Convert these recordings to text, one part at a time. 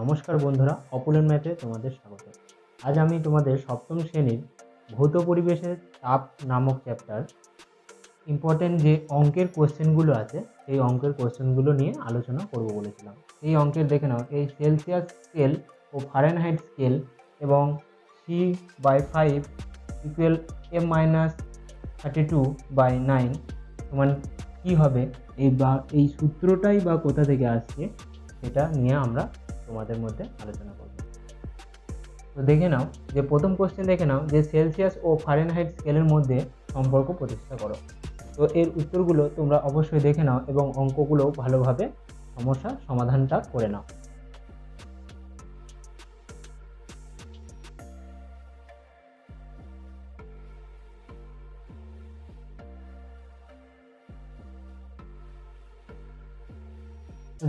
নমস্কার বন্ধুরা অপুলেন ম্যাথে তোমাদের স্বাগত। আজ আমি তোমাদের সপ্তম শ্রেণির ভৌত পরিবেশের তাপ নামক চ্যাপ্টার ইম্পর্টেন্ট যে অঙ্কের কোশ্চেনগুলো আছে, সেই অঙ্কের কোশ্চেনগুলো নিয়ে আলোচনা করব বলেছিলাম। এই অঙ্কের দেখে নাও, এই সেলসিয়াস স্কেল ও ফারেনহাইট স্কেল এবং C by five equal M minus thirty two by nine সমান কী হবে? এই বা, এই সূত্রটাই বা কোথা থেকে আসছে, সেটা নিয়ে আমরা তোমাদের মধ্যে আলোচনা করব। তো দেখে নাও যে প্রথম কোশ্চেন দেখে নাও যে সেলসিয়াস ও ফারেনহাইট স্কেলের মধ্যে সম্পর্ক প্রতিষ্ঠা করো। তো এর উত্তরগুলো তোমরা অবশ্যই দেখে নাও এবং অঙ্কগুলো ভালোভাবে সমস্যা সমাধানটা করে নাও।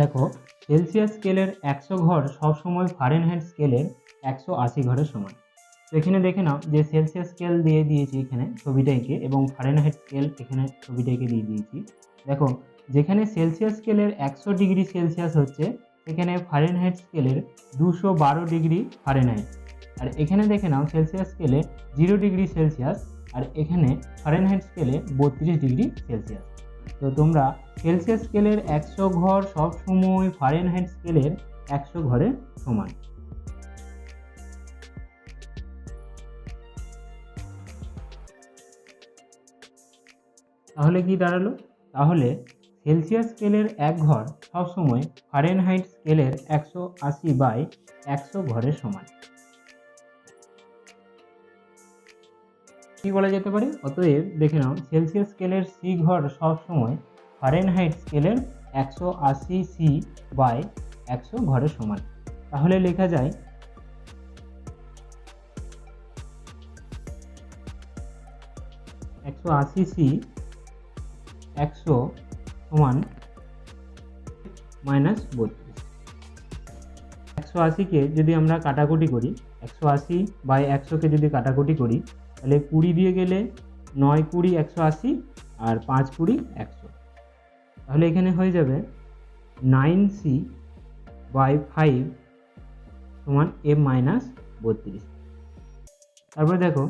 দেখো সেলসিয়াস স্কেলের একশো ঘর সবসময় ফারেনহাইট স্কেলের একশো আশি ঘরের সমান। তো এখানে দেখে নাও যে সেলসিয়াস স্কেল দিয়ে দিয়েছি এখানে ছবিটাইকে এবং ফারেনহাইট স্কেল এখানে ছবিটাইকে দিয়ে দিয়েছি। দেখো, যেখানে সেলসিয়াস স্কেলের একশো ডিগ্রি সেলসিয়াস হচ্ছে সেখানে ফারেনহাইট স্কেলের দুশো বারো ডিগ্রি ফারেনহাইট আর এখানে দেখে নাও সেলসিয়াস স্কেলে জিরো ডিগ্রি সেলসিয়াস, আর এখানে ফারেনহাইট স্কেলে বত্রিশ ডিগ্রি সেলসিয়াস। তো তোমরা সেলসিয়াস স্কেলের একশো ঘর সব সময় ফারেনহাইট স্কেলের একশো ঘরের সমান। তাহলে কি দাঁড়াল? তাহলে সেলসিয়াস স্কেলের এক ঘর সবসময় ফারেনহাইট স্কেলের একশো আশি বাই একশো ঘরের সমান। কি বলা যেতে পারে? অতএব দেখে নাও সেলসিয়াস স্কেলের সি ঘর সবসময় ফারেনহাইট স্কেলের একশো আশি সি বাই একশো ঘরের সমান। তাহলে লেখা যায়, একশো আশি সি একশো সমান মাইনাস বত্রিশ। একশো আশিকে যদি আমরা কাটাকুটি করি, একশো আশি বাই একশোকে যদি কাটাকুটি করি তাহলে কুড়ি দিয়ে গেলে নয় কুড়ি একশো আশি আর পাঁচ কুড়ি একশো। তাহলে এখানে হয়ে যাবে নাইন সি বাই ফাইভ সমান এম মাইনাস বত্রিশ। তারপরে দেখো,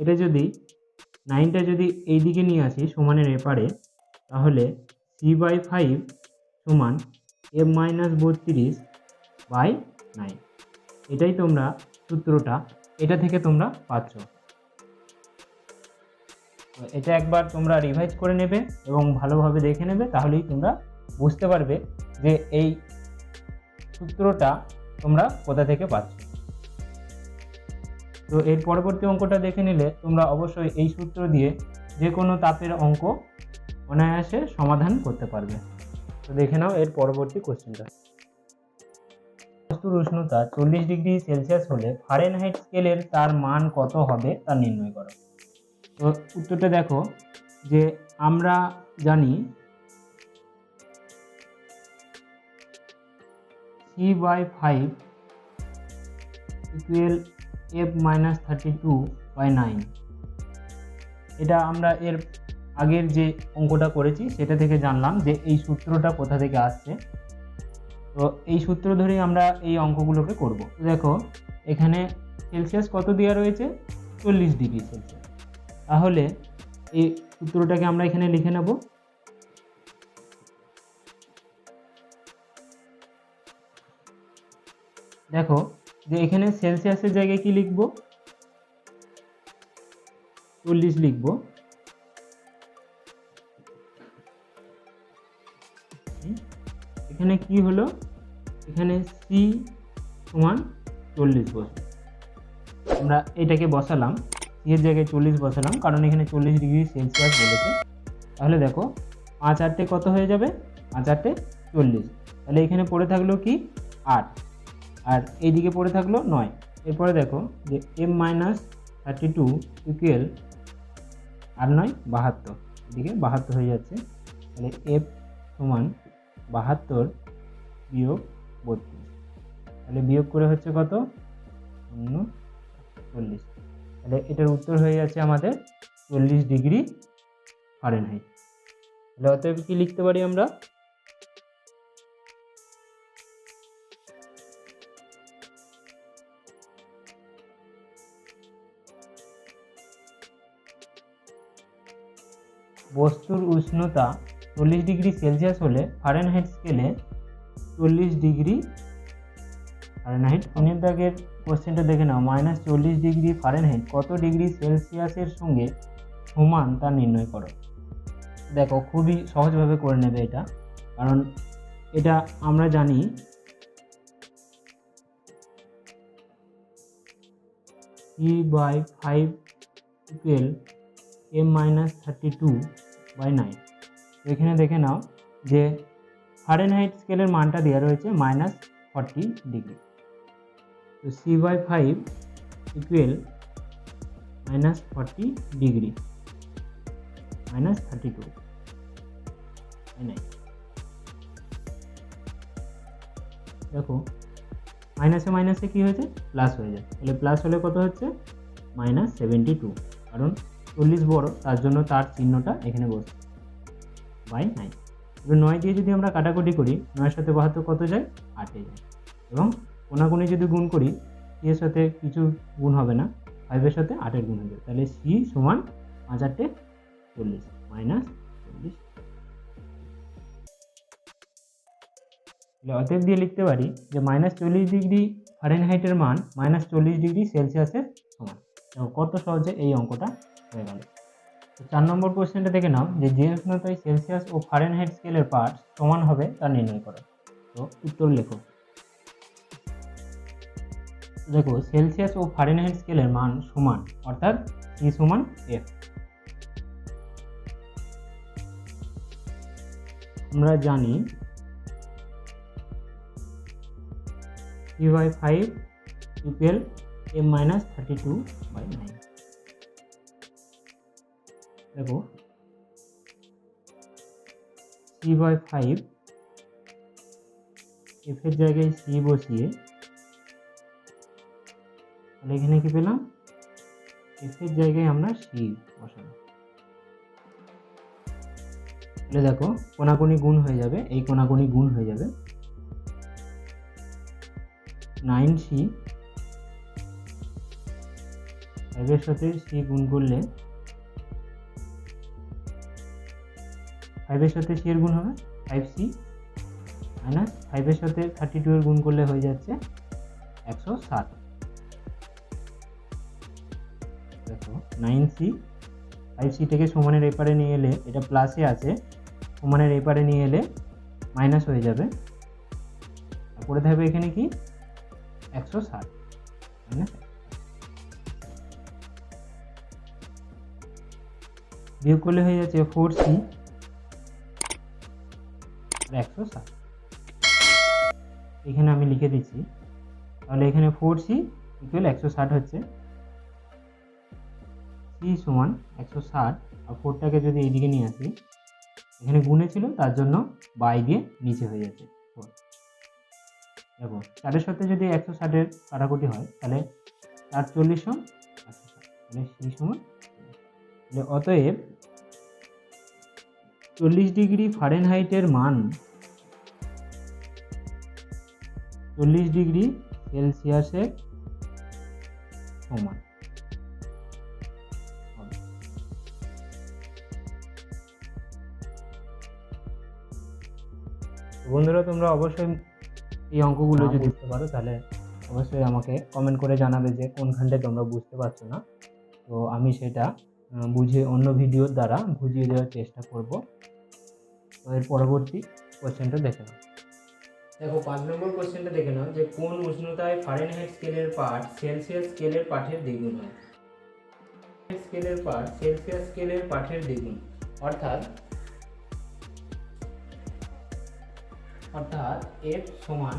এটা যদি নাইনটা যদি এই দিকে নিয়ে আসি সমানের এপারে, তাহলে সি বাই ফাইভ সমান এম মাইনাস বত্রিশ বাই নাইন এটাই তোমরা সূত্রটা, এটা থেকে তোমরা পাচ্ছ। এটা একবার তোমরা রিভাইজ করে নেবে এবং ভালোভাবে দেখে নেবে, তাহলেই তোমরা বুঝতে পারবে যে এই সূত্রটা তোমরা কোথা থেকে পাচ্ছ। তো এর পরবর্তী অঙ্কটা দেখে নিলে তোমরা অবশ্যই এই সূত্র দিয়ে যে কোনো তাপের অঙ্ক অনায়াসে সমাধান করতে পারবে। তো দেখে নাও এর পরবর্তী কোশ্চেনটা বস্তুর উষ্ণতা চল্লিশ ডিগ্রি সেলসিয়াস হলে ফারেনহাইট স্কেলের তার মান কত হবে তা নির্ণয় করো। তো উত্তরটা দেখো যে আমরা জানি C by five equal F minus thirty two by nine এটা আমরা এর আগের যে অঙ্কটা করেছি, সেটা থেকে জানলাম যে এই সূত্রটা কোথা থেকে আসছে। তো এই সূত্র ধরেই আমরা এই অঙ্কগুলোকে করব। দেখো, এখানে সেলসিয়াস কত দেওয়া রয়েছে? চল্লিশ ডিগ্রি সেলসিয়াস তাহলে এই সূত্রটাকে আমরা এখানে লিখে নেব। দেখো যে এখানে সেলসিয়াসের জায়গায় কি লিখব? চল্লিশ লিখব। এখানে কি হলো? এখানে সি সমান চল্লিশ বসে আমরা এটাকে বসালাম। এর জায়গায় চল্লিশ বসালাম, কারণ এখানে চল্লিশ ডিগ্রি সেলসিয়াস বলেছে। তাহলে দেখো, পাঁচ আটটে কত হয়ে যাবে? পাঁচ আটটে চল্লিশ। তাহলে এখানে পড়ে থাকল কি? আট। আর এইদিকে পড়ে থাকল নয়। এরপরে দেখো যে M minus thirty two equal আর নয়, বাহাত্তর। এদিকে বাহাত্তর হয়ে যাচ্ছে। তাহলে এফ সমান বাহাত্তর বিয়োগ বত্রিশ। তাহলে বিয়োগ করে হচ্ছে কত? শূন্য, চল্লিশ। তাহলে এটার উত্তর হয়ে যাচ্ছে আমাদের চল্লিশ ডিগ্রি ফারেনহাইট তাহলে অতএব কি লিখতে পারি আমরা? বস্তুর উষ্ণতা চল্লিশ ডিগ্রি সেলসিয়াস হলে ফারেনহাইট স্কেলে চল্লিশ ডিগ্রি ফারেনহাইট তিনের দাগের কোশ্চেনটা দেখে নাও। মাইনাস চল্লিশ ডিগ্রি ফারেনহাইট কত ডিগ্রি সেলসিয়াসের সঙ্গে সমান তা নির্ণয় করো। দেখো, খুবই সহজভাবে করে নেবে এটা। কারণ এটা আমরা জানি C by five equal M minus thirty two by nine এখানে দেখে নাও যে ফারেনহাইট স্কেলের মানটা দেওয়া রয়েছে মাইনাস ফর্টি ডিগ্রি। তো C by five equal minus forty degree minus thirty two দেখো মাইনাসে মাইনাসে কী হয়েছে? প্লাস হয়ে যায় তাহলে প্লাস হলে কত হচ্ছে? মাইনাস সেভেন্টি টু কারণ চল্লিশ বড়, তার জন্য তার চিহ্নটা এখানে বসছে বাই নাইন নয় দিয়ে যদি আমরা কাটাকুটি করি, নয়ের সাথে বাহাত্তর কত যায়? আটে যায়। এবং কোনাকুনি যদি গুণ করি সি এর সাথে কিছু গুণ হবে না ফাইভের সাথে আটের গুণ হবে। তাহলে সি সমান পাঁচ আটে চল্লিশ মাইনাস চল্লিশ। তাহলে অতএব দিয়ে লিখতে পারি যে মাইনাস চল্লিশ ডিগ্রি ফারেনহাইটের মান মাইনাস চল্লিশ ডিগ্রি সেলসিয়াসের সমান। কত সহজে এই অঙ্কটা হয়ে গেল। চার নম্বর কোশ্চেনটা দেখে নাও যে যে উষ্ণতায় সেলসিয়াস ও ফারেনহাইট স্কেলের পার্ট সমান হবে তা নির্ণয় করো। তো উত্তর লেখো। দেখো সেলসিয়াস ও ফারেনহাইট স্কেলের মান সমান, অর্থাৎ সি সমান এফ আমরা জানি three by five equal M minus thirty two by nine দেখো সি বাই ফাইভ এফের জায়গায় সি বসিয়ে তাহলে এখানে কি পেলাম? এফের জায়গায় আমরা সি তাহলে দেখো, কোনাকুনি গুণ হয়ে যাবে, এই কোনাকুনি গুণ হয়ে যাবে। নাইন সি ফাইভের সাথে সি গুণ করলে ফাইভের সাথে সি এর গুণ হবে ফাইভ সি মাইনাস ফাইভের সাথে থার্টি টু এর গুণ করলে হয়ে যাচ্ছে একশো সাত দেখো নাইন সি ফাইভ সিটাকে সমানের এপারে নিয়ে এলে, এটা প্লাসে আছে, সমানের এপারে নিয়ে এলে মাইনাস হয়ে যাবে। তারপরে থাকবে এখানে কি? একশো ষাট মাইনাস বিয়োগ করলে হয়ে যাচ্ছে ফোর সি আর একশো ষাট। এখানে আমি লিখে দিচ্ছি, তাহলে এখানে ফোর সি ইকুয়াল একশো ষাট হচ্ছে। সি সমান একশো ষাট আর ফোরটাকে যদি এইদিকে নিয়ে আসি, এখানে গুণে ছিল, তার জন্য বাই দিয়ে নিচে হয়ে যাচ্ছে ফোর দেখো, চারের সাথে যদি একশো ষাটের কাটাকুটি হয়, তাহলে চার চল্লিশ একশো ষাট। তাহলে সি সমান অতএব চল্লিশ ডিগ্রি ফারেনহাইটের মান চল্লিশ ডিগ্রি সেলসিয়াসের সমান। বন্ধুরা তোমরা অবশ্যই এই অঙ্কগুলো যদি বুঝতে পারো তাহলে অবশ্যই আমাকে কমেন্ট করে জানাবে যে কোনখানটায় তোমরা বুঝতে পারছ না। তো আমি সেটা বুঝে অন্য ভিডিওর দ্বারা বুঝিয়ে দেওয়ার চেষ্টা করব। তো এর পরবর্তী কোশ্চেনটা দেখে নাও। দেখো পাঁচ নম্বর কোশ্চেনটা দেখে নাও যে কোন উষ্ণতায় ফারেনহাইট স্কেলের পার্ট সেলসিয়াস স্কেলের পাঠের দ্বিগুণ হয়? স্কেলের পার্ট সেলসিয়াস স্কেলের পাঠের দ্বিগুণ অর্থাৎ অর্থাৎ এফ সমান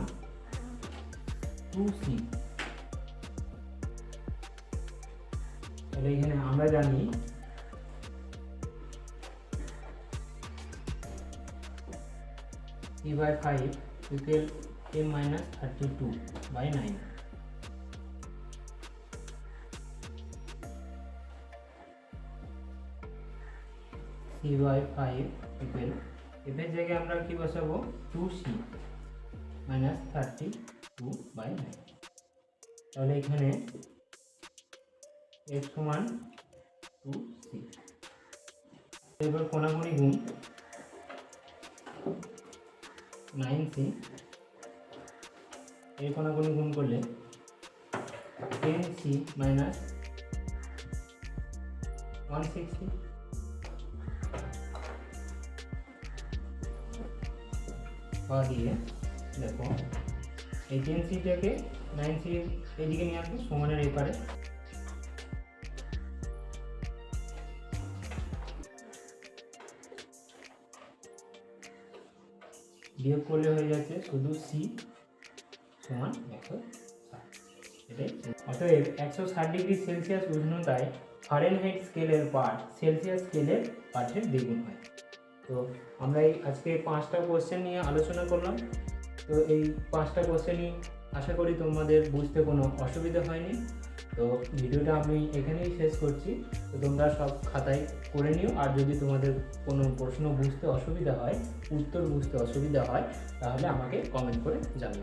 টু সি তাহলে এখানে আমরা জানি C by five equal M minus thirty two by nine C by five equal এফের জায়গায় আমরা কি বসাবো? Two C minus thirty two by nine তাহলে এখানে এফ সমান টু সি এবার কোনাগুনি গুণ নাইন সি এই কোনাগুনি গুণ করলে ten C minus one sixty পাওয়া দিয়ে, দেখো, এই টেন সিটাকে নাইন সি এইদিকে নিয়ে আসব, সমানের এপারে। বিয়োগ করলে হয়ে যাচ্ছে শুধু সি সমান একশো ষাট। এটাই অতএব একশো ষাট ডিগ্রি সেলসিয়াস উষ্ণতায় ফারেনহাইট স্কেলের পার্ট সেলসিয়াস স্কেলের পার্টের দ্বিগুণ হয়। তো আমরা এই আজকে পাঁচটা কোশ্চেন নিয়ে আলোচনা করলাম। তো এই পাঁচটা কোশ্চেনই আশা করি তোমাদের বুঝতে কোনো অসুবিধা হয়নি। তো ভিডিওটা আমি এখানেই শেষ করছি। তো তোমরা সব খাতায় করে নিও। আর যদি তোমাদের কোনো প্রশ্ন বুঝতে অসুবিধা হয়, উত্তর বুঝতে অসুবিধা হয়, তাহলে আমাকে কমেন্ট করে জানিও।